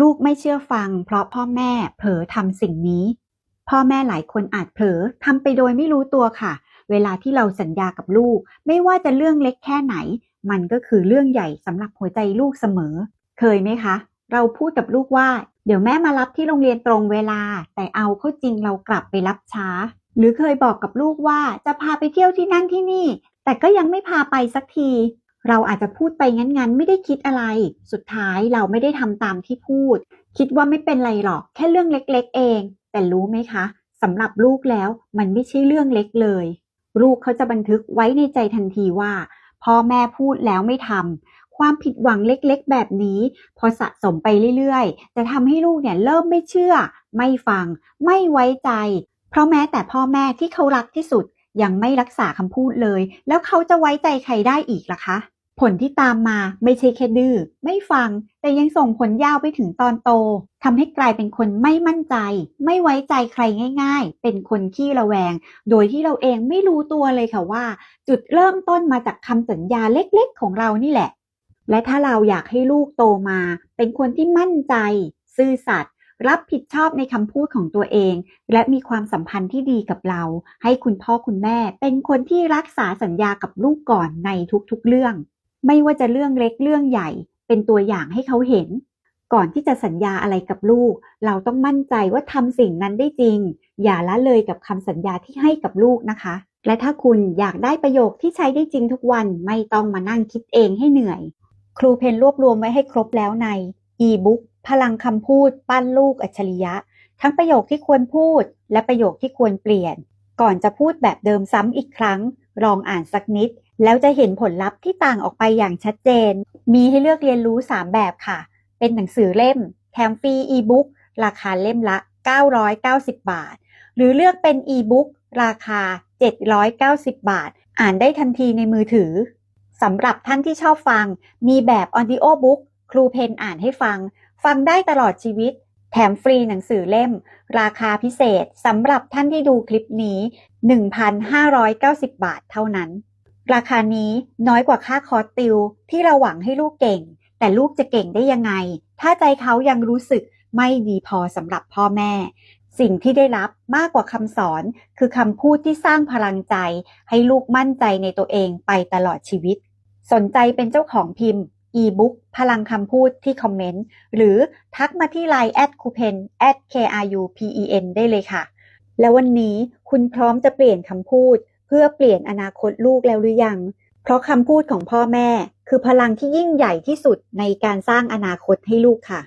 ลูกไม่เชื่อฟัง เพราะพ่อแม่เผลอทำสิ่งนี้ พ่อแม่หลายคนอาจเผลอทำไปโดยไม่รู้ตัวค่ะ เวลาที่เราสัญญากับลูก ไม่ว่าจะเรื่องเล็กแค่ไหน มันก็คือเรื่องใหญ่สำหรับหัวใจลูกเสมอ เคยไหมคะ เราพูดกับลูกว่า เดี๋ยวแม่มารับที่โรงเรียนตรงเวลา แต่เอาเข้าจริงเรากลับไปรับช้า หรือเคยบอกกับลูกว่าจะพาไปเที่ยวที่นั่นที่นี่ แต่ก็ยังไม่พาไปสักที เราอาจจะพูดไปงั้นๆ ไม่ได้คิดอะไร สุดท้ายเราไม่ได้ทำตามที่พูด คิดว่าไม่เป็นไรหรอก แค่เรื่องเล็กๆ เอง แต่รู้ไหมคะสำหรับลูกแล้วมันไม่ใช่เรื่องเล็กเลย ลูกเขาจะบันทึกไว้ในใจทันทีว่า พ่อแม่พูดแล้วไม่ทำความผิดหวังเล็กๆ แบบนี้ พอสะสมไปเรื่อยๆ จะทำให้ลูกเนี่ยเริ่มไม่เชื่อ ไม่ฟัง ไม่ไว้ใจ เพราะแม้แต่พ่อแม่ที่เขารักที่สุดยังไม่รักษาคำพูดเลย แล้วเขาจะไว้ใจใครได้อีกล่ะคะ ผลที่ตามมาไม่ใช่แค่ดื้อไม่ฟัง แต่ยังส่งผลยาวไปถึงตอนโตทำให้กลายเป็นคนไม่มั่นใจ ไม่ไว้ใจใครง่าย ๆ เป็นคนขี้ระแวง โดยที่เราเองไม่รู้ตัวเลยค่ะว่า จุดเริ่มต้นมาจากคำสัญญาเล็กๆ ของเรานี่แหละ และถ้าเราอยากให้ลูกโตมา เป็นคนที่มั่นใจ ซื่อสัตย์รับผิดชอบในคำพูดของตัวเอง และมีความสัมพันธ์ที่ดีกับเรา ให้คุณพ่อคุณแม่ เป็นคนที่รักษาสัญญากับลูกก่อนในทุกๆเรื่อง ไม่ว่าจะเรื่องเล็กเรื่องใหญ่ เป็นตัวอย่างให้เขาเห็น ก่อนที่จะสัญญาอะไรกับลูก เราต้องมั่นใจว่าทำสิ่งนั้นได้จริง อย่าละเลยกับคำสัญญาที่ให้กับลูกนะคะ และถ้าคุณอยากได้ประโยคที่ใช้ได้จริงทุกวันไม่ต้องมานั่งคิดเองให้เหนื่อย ครูเพนรวบรวมไว้ให้ครบแล้วใน e-book พลังคำพูด ปั้นลูกอัจฉริยะ ทั้งประโยคที่ควรพูด และประโยคที่ควรเปลี่ยน ก่อนจะพูดแบบเดิมซ้ำอีกครั้ง ลองอ่านสักนิด แล้วจะเห็นผลลัพธ์ที่ต่างออกไปอย่างชัดเจน มีให้เลือกเรียนรู้ 3 แบบค่ะ เป็นหนังสือเล่ม แถมฟรีอีบุ๊กราคาเล่มละ 990 บาท หรือเลือกเป็นอีบุ๊กราคา 790 บาท อ่านได้ทันทีในมือถือสำหรับท่านที่ชอบฟัง มีแบบ Audio Book ครูเพนอ่านให้ฟัง ฟังได้ตลอดชีวิต แถมฟรีหนังสือเล่ม ราคาพิเศษสำหรับท่านที่ดูคลิปนี้ 1,590 บาทเท่านั้น ราคานี้น้อยกว่าค่าคอร์สติวที่เราหวังให้ลูกเก่ง แต่ลูกจะเก่งได้ยังไง ถ้าใจเขายังรู้สึกไม่ดีพอสำหรับพ่อแม่ สิ่งที่ได้รับมากกว่าคำสอน คือคำพูดที่สร้างพลังใจ ให้ลูกมั่นใจในตัวเองไปตลอดชีวิต สนใจเป็นเจ้าของพิมพ์ e-book พลังคำพูดที่คอมเมนต์ หรือทักมาที่ Line แอดคูเพน @krupen ได้เลยค่ะ แล้ววันนี้คุณพร้อมจะเปลี่ยนคำพูด พื่อเปลี่ยนอนาคตลูกแล้วหรือยัง เพราะคำพูดของพ่อแม่ คือพลังที่ยิ่งใหญ่ที่สุดในการสร้างอนาคตให้ลูกค่ะ